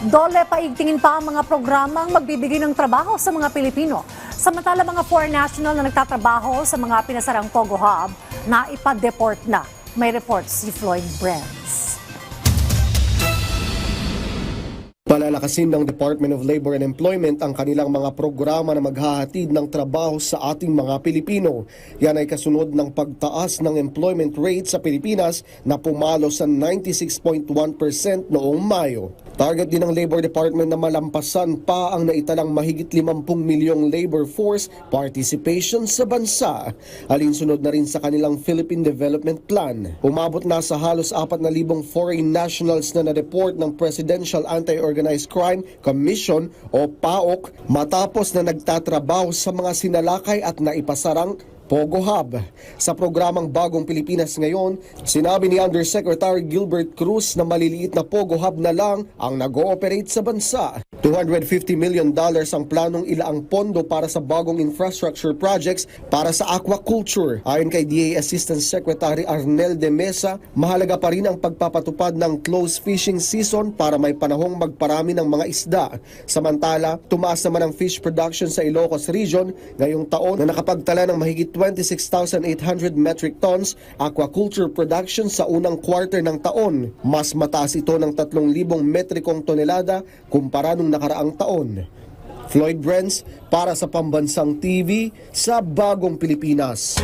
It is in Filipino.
Dole paigtingin pa ang mga programang magbibigay ng trabaho sa mga Pilipino. Samantala mga foreign national na nagtatrabaho sa mga pinasarang Pogo Hub na ipa-deport na. May report si Floyd Brands. Palalakasin ng Department of Labor and Employment ang kanilang mga programa na maghahatid ng trabaho sa ating mga Pilipino. Yan ay kasunod ng pagtaas ng employment rate sa Pilipinas na pumalo sa 96.1% noong Mayo. Target din ng Labor Department na malampasan pa ang naitalang mahigit 50 milyong labor force participation sa bansa. Alinsunod na rin sa kanilang Philippine Development Plan. Umabot na sa halos 4,000 foreign nationals na na-report ng Presidential Anti-Organized Crime Commission o PAOK matapos na nagtatrabaho sa mga sinalakay at naipasarang Pogo Hub. Sa programang Bagong Pilipinas ngayon, sinabi ni Undersecretary Gilbert Cruz na maliliit na Pogo Hub na lang ang nag-ooperate sa bansa. 250 million dollars ang planong ilaang pondo para sa bagong infrastructure projects para sa aquaculture. Ayon kay DA Assistant Secretary Arnel de Mesa, mahalaga pa rin ang pagpapatupad ng close fishing season para may panahong magparami ng mga isda. Samantala, tumaas naman ang fish production sa Ilocos Region ngayong taon na nakapagtala ng mahigit 26,800 metric tons aquaculture production sa unang quarter ng taon. Mas mataas ito ng 3,000 metrikong tonelada kumpara nung nakaraang taon. Floyd Brents para sa Pambansang TV sa Bagong Pilipinas.